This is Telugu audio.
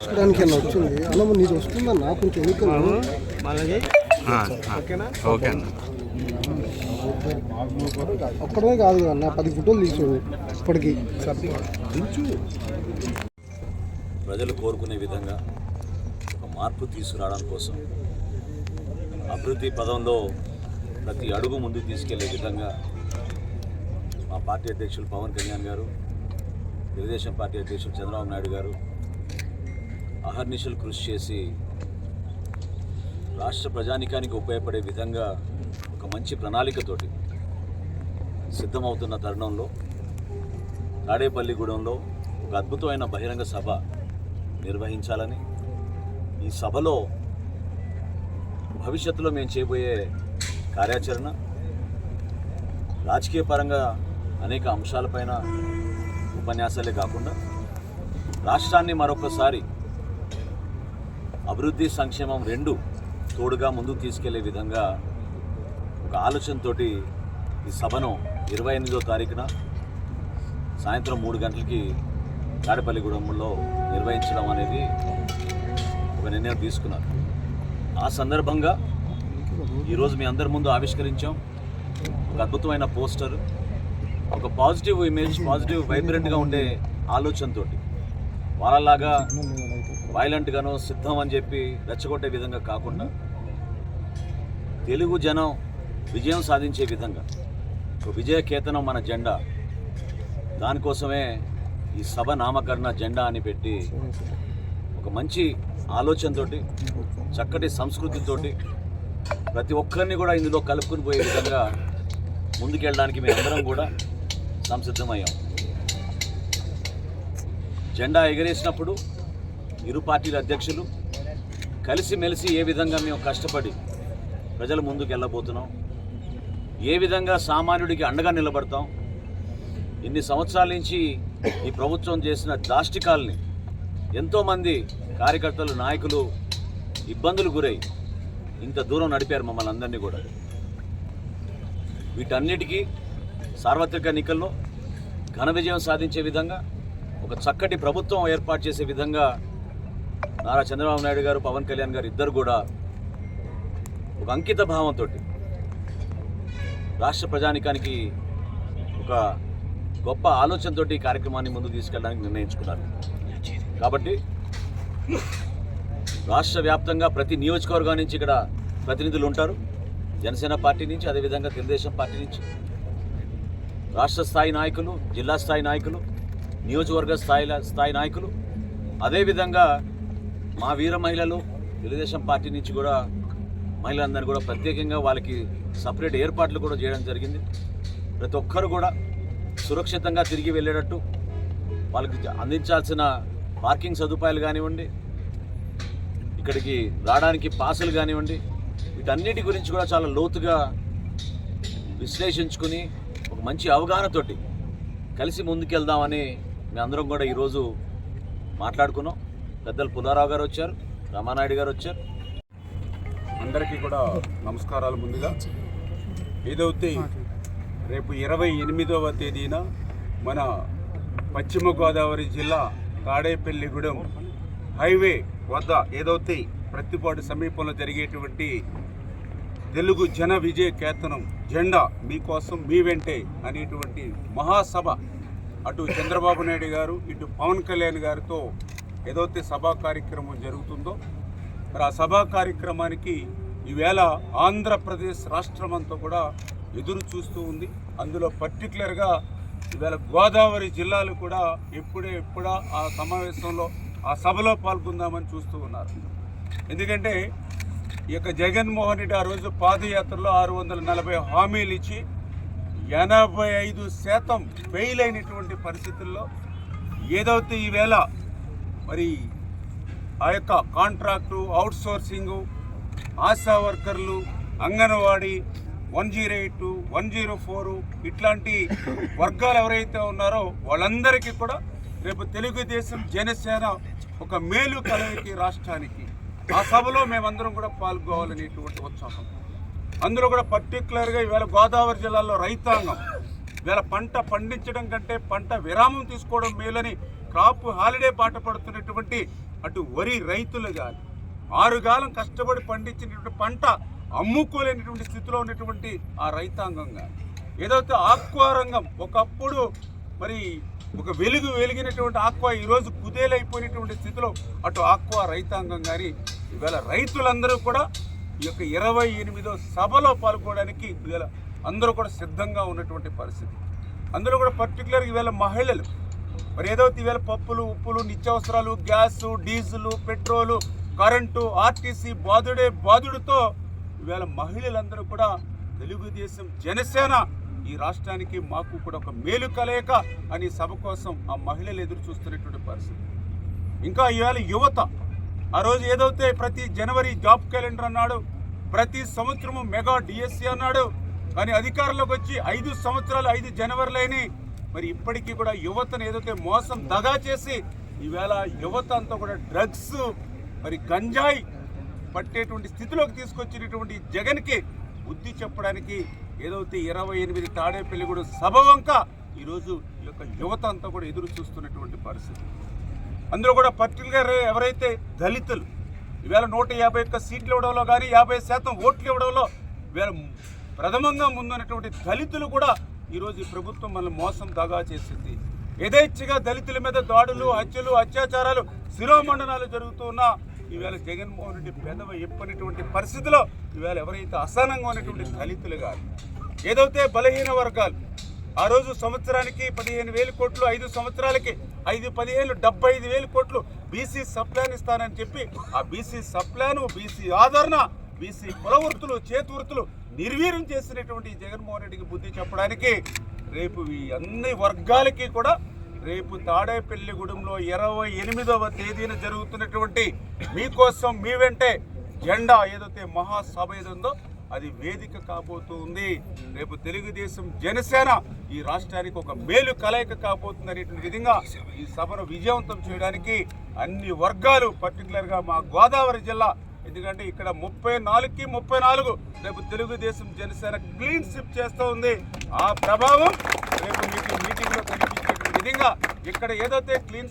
చూడడానికి అన్న వచ్చింది? అన్న మరి నీది వస్తుందన్న కొంచెం ఎన్నికలు ఓకే అన్న. ఒక్కడమే కాదు కదా అన్న పది ఫోటోలు తీసాడు ఇప్పటికి. ప్రజలు కోరుకునే విధంగా ఒక మార్పు తీసుకురావడం కోసం అభివృద్ధి పదంలో ప్రతి అడుగు ముందుకు తీసుకెళ్ళే విధంగా మా పార్టీ అధ్యక్షులు పవన్ కళ్యాణ్ గారు తెలుగుదేశం పార్టీ అధ్యక్షులు చంద్రబాబు నాయుడు గారు అహర్నిశలు కృషి చేసి రాష్ట్ర ప్రజానికానికి ఉపయోగపడే విధంగా ఒక మంచి ప్రణాళికతోటి సిద్ధమవుతున్న తరుణంలో తాడేపల్లిగూడెంలో ఒక అద్భుతమైన బహిరంగ సభ నిర్వహించాలని ఈ సభలో భవిష్యత్తులో మేము చేయబోయే కార్యాచరణ రాజకీయ పరంగా అనేక అంశాలపైన ఉపన్యాసాలే కాకుండా రాష్ట్రాన్ని మరొకసారి అభివృద్ధి సంక్షేమం రెండు తోడుగా ముందుకు తీసుకెళ్ళే విధంగా ఒక ఆలోచనతోటి ఈ సభను ఇరవై ఎనిమిదో తారీఖున సాయంత్రం మూడు గంటలకి తాడపల్లిగూడెంలో నిర్వహించడం అనేది ఒక నిర్ణయం తీసుకున్నారు. ఆ సందర్భంగా ఈరోజు మీ అందరి ముందు ఆవిష్కరించాం. ఒక అద్భుతమైన పోస్టర్ ఒక పాజిటివ్ ఇమేజ్ పాజిటివ్ వైబ్రెంట్గా ఉండే ఆలోచనతో వాళ్ళలాగా వైలెంట్గాను సిద్ధం అని చెప్పి రెచ్చగొట్టే విధంగా కాకుండా తెలుగు జనం విజయం సాధించే విధంగా ఒక విజయ కేతనం మన జెండా. దానికోసమే ఈ సభ నామకరణ జెండా అని పెట్టి ఒక మంచి ఆలోచనతోటి చక్కటి సంస్కృతితోటి ప్రతి ఒక్కరిని కూడా ఇందులో కలుపుకుని పోయే విధంగా ముందుకెళ్ళడానికి మేమందరం కూడా సంసిద్ధమయ్యాం. జెండా ఎగరేసినప్పుడు ఇరు పార్టీల అధ్యక్షులు కలిసిమెలిసి ఏ విధంగా మేము కష్టపడి ప్రజల ముందుకు వెళ్ళబోతున్నాం ఏ విధంగా సామాన్యుడికి అండగా నిలబడతాం ఇన్ని సంవత్సరాల నుంచి ఈ ప్రభుత్వం చేసిన దాష్టికాల్ని ఎంతోమంది కార్యకర్తలు నాయకులు ఇబ్బందులు గురై ఇంత దూరం నడిపారు మమ్మల్ని అందరినీ కూడా. వీటన్నిటికీ సార్వత్రిక ఎన్నికల్లో ఘన విజయం సాధించే విధంగా ఒక చక్కటి ప్రభుత్వం ఏర్పాటు చేసే విధంగా నారా చంద్రబాబు నాయుడు గారు పవన్ కళ్యాణ్ గారు ఇద్దరు కూడా ఒక అంకిత భావంతో రాష్ట్ర ప్రజానికానికి ఒక గొప్ప ఆలోచనతోటి ఈ కార్యక్రమాన్ని ముందు తీసుకెళ్ళడానికి నిర్ణయించుకున్నారు. కాబట్టి రాష్ట్ర వ్యాప్తంగా ప్రతి నియోజకవర్గం నుంచి ఇక్కడ ప్రతినిధులు ఉంటారు. జనసేన పార్టీ నుంచి అదేవిధంగా తెలుగుదేశం పార్టీ నుంచి. రాష్ట్ర స్థాయి నాయకులు జిల్లా స్థాయి నాయకులు నియోజకవర్గ స్థాయి స్థాయి నాయకులు. అదేవిధంగా మా వీర మహిళలు తెలుగుదేశం పార్టీ నుంచి కూడా మహిళలందరూ కూడా ప్రత్యేకంగా వాళ్ళకి సపరేట్ ఏర్పాట్లు కూడా చేయడం జరిగింది. ప్రతి ఒక్కరు కూడా సురక్షితంగా తిరిగి వెళ్ళేటట్టు వాళ్ళకి అందించాల్సిన పార్కింగ్ సదుపాయాలు కానివ్వండి ఇక్కడికి రావడానికి పాసులు కానివ్వండి వీటన్నిటి గురించి కూడా చాలా లోతుగా విశ్లేషించుకుని ఒక మంచి అవగాహనతోటి కలిసి ముందుకెళ్దామని మేమందరం కూడా ఈరోజు మాట్లాడుకున్నాం. పెద్దలు పుల్లారావు గారు వచ్చారు రామానాయుడు గారు వచ్చారు. అందరికీ కూడా నమస్కారాలు ముందుగా. ఏదైతే రేపు ఇరవై ఎనిమిదవ తేదీన మన పశ్చిమ గోదావరి జిల్లా తాడేపల్లిగూడెం హైవే వద్ద ఏదైతే ప్రతిపాటు సమీపంలో జరిగేటువంటి తెలుగు జన విజయ కేతనం జెండా మీకోసం మీ వెంటే అనేటువంటి మహాసభ అటు చంద్రబాబు నాయుడు గారు ఇటు పవన్ కళ్యాణ్ గారితో ఏదైతే సభా కార్యక్రమం జరుగుతుందో మరి ఆ సభా కార్యక్రమానికి ఈవేళ ఆంధ్రప్రదేశ్ రాష్ట్రం అంతా కూడా ఎదురు చూస్తూ ఉంది. అందులో పర్టికులర్గా ఈవేళ గోదావరి జిల్లాలు కూడా ఎప్పుడే ఎప్పుడా ఆ సమావేశంలో ఆ సభలో పాల్గొందామని చూస్తూ ఉన్నారు. ఎందుకంటే ఈ యొక్క జగన్మోహన్ రెడ్డి ఆ రోజు పాదయాత్రలో ఆరు వందల నలభై హామీలు ఇచ్చి ఎనభై ఐదు శాతం ఫెయిల్ అయినటువంటి పరిస్థితుల్లో ఏదైతే ఈవేళ మరి ఆ యొక్క కాంట్రాక్టు అవుట్ సోర్సింగు ఆశా వర్కర్లు anganwadi one zero eight one zero four ఇట్లాంటి వర్గాలు ఎవరైతే ఉన్నారో వాళ్ళందరికీ కూడా రేపు తెలుగుదేశం జనసేన ఒక మేలు కలవికి రాష్ట్రానికి. ఆ సభలో మేమందరం కూడా పాల్గొవాలనేటువంటి ఉత్సాహం. అందులో కూడా పర్టికులర్గా ఈవేళ గోదావరి జిల్లాలో రైతాంగం. ఇవాళ పంట పండించడం కంటే పంట విరామం తీసుకోవడం మేలని క్రాప్ హాలిడే బాట పడుతున్నటువంటి అటు వరి రైతులు కానీ ఆరుగాలం కష్టపడి పండించినటువంటి పంట అమ్ముకోలేనటువంటి స్థితిలో ఉన్నటువంటి ఆ రైతాంగం కానీ ఏదైతే ఆక్వా రంగం ఒకప్పుడు మరి ఒక వెలుగు వెలిగినటువంటి ఆక్వా ఈరోజు కుదేలైపోయినటువంటి స్థితిలో అటు ఆక్వా రైతాంగం కానీ ఈవేళ రైతులందరూ కూడా ఈ యొక్క ఇరవై ఎనిమిదో సభలో పాల్గొనడానికి ఈవేళ అందరూ కూడా సిద్ధంగా ఉన్నటువంటి పరిస్థితి. అందులో కూడా పర్టికులర్ ఈవేళ మహిళలు మరి ఏదైతే ఈవేళ పప్పులు ఉప్పులు నిత్యావసరాలు gas diesel petrol current RTC బాధుడే బాధుడితో ఈవేళ మహిళలందరూ కూడా తెలుగుదేశం జనసేన ఈ రాష్ట్రానికి మాకు కూడా ఒక మేలు కలయిక అని సభ కోసం ఆ మహిళలు ఎదురు చూస్తున్నటువంటి పరిస్థితి. ఇంకా ఇవాళ యువత ఆ రోజు ఏదైతే ప్రతి జనవరి జాబ్ క్యాలెండర్ అన్నాడు ప్రతి సంవత్సరము మెగా డిఎస్సి అన్నాడు కానీ అధికారంలోకి వచ్చి ఐదు సంవత్సరాలు ఐదు జనవరిలేని మరి ఇప్పటికీ కూడా యువతను ఏదైతే మోసం దగా చేసి ఈవేళ యువత అంతా కూడా డ్రగ్స్ మరి గంజాయి పట్టేటువంటి స్థితిలోకి తీసుకొచ్చినటువంటి జగన్కి బుద్ధి చెప్పడానికి ఏదైతే ఇరవై ఎనిమిది తాడేపల్లిగూడు సభ వంక ఈరోజు ఈ యొక్క యువత అంతా కూడా ఎదురు చూస్తున్నటువంటి పరిస్థితి. అందులో కూడా పర్టికులర్గా ఎవరైతే దళితులు ఈవేళ నూట యాభై ఒక్క సీట్లు ఇవ్వడంలో కానీ యాభై శాతం ఓట్లు ఇవ్వడంలో ఈవేళ ప్రథమంగా ముందున్నటువంటి దళితులు కూడా ఈరోజు ఈ ప్రభుత్వం మనల్ని మోసం దగా చేసింది. యథేచ్ఛగా దళితుల మీద దాడులు హత్యలు అత్యాచారాలు శిరోమండనాలు జరుగుతున్న ఈవేళ జగన్మోహన్ రెడ్డి పెదవ ఎప్పనిటువంటి పరిస్థితిలో ఈవేళ ఎవరైతే అసహనంగా ఉన్నటువంటి దళితులు కాదు ఏదైతే బలహీన వర్గాలు ఆ రోజు సంవత్సరానికి పదిహేను వేల కోట్లు ఐదు సంవత్సరాలకి ఐదు పదిహేను డెబ్బై ఐదు వేల కోట్లు బీసీ సప్లాన్ ఇస్తానని చెప్పి ఆ బీసీ సప్లాను బీసీ ఆదరణ బీసీ కులవృత్తులు చేతివృత్తులు నిర్వీర్యం చేసినటువంటి జగన్మోహన్ రెడ్డికి బుద్ధి చెప్పడానికి రేపు ఈ అన్ని వర్గాలకి కూడా రేపు తాడేపల్లిగూడెంలో ఇరవై ఎనిమిదవ తేదీన జరుగుతున్నటువంటి మీకోసం మీ వెంటే జెండా ఏదైతే మహాసభ ఏదో అది వేదిక కాబోతుంది. రేపు తెలుగుదేశం జనసేన ఈ రాష్ట్రానికి ఒక మేలు కలయిక కాబోతుంది అనేటువంటి విధంగా ఈ సభను విజయవంతం చేయడానికి అన్ని వర్గాలు పర్టికులర్గా మా గోదావరి జిల్లా ఎందుకంటే ఇక్కడ ముప్పై నాలుగుకి ముప్పై నాలుగు. రేపు తెలుగుదేశం జనసేన క్లీన్ స్విప్ చేస్తూ ఉంది. ఆ ప్రభావం రేపు మీకు మీటింగ్లో కనిపించే విధంగా ఇక్కడ ఏదైతే క్లీన్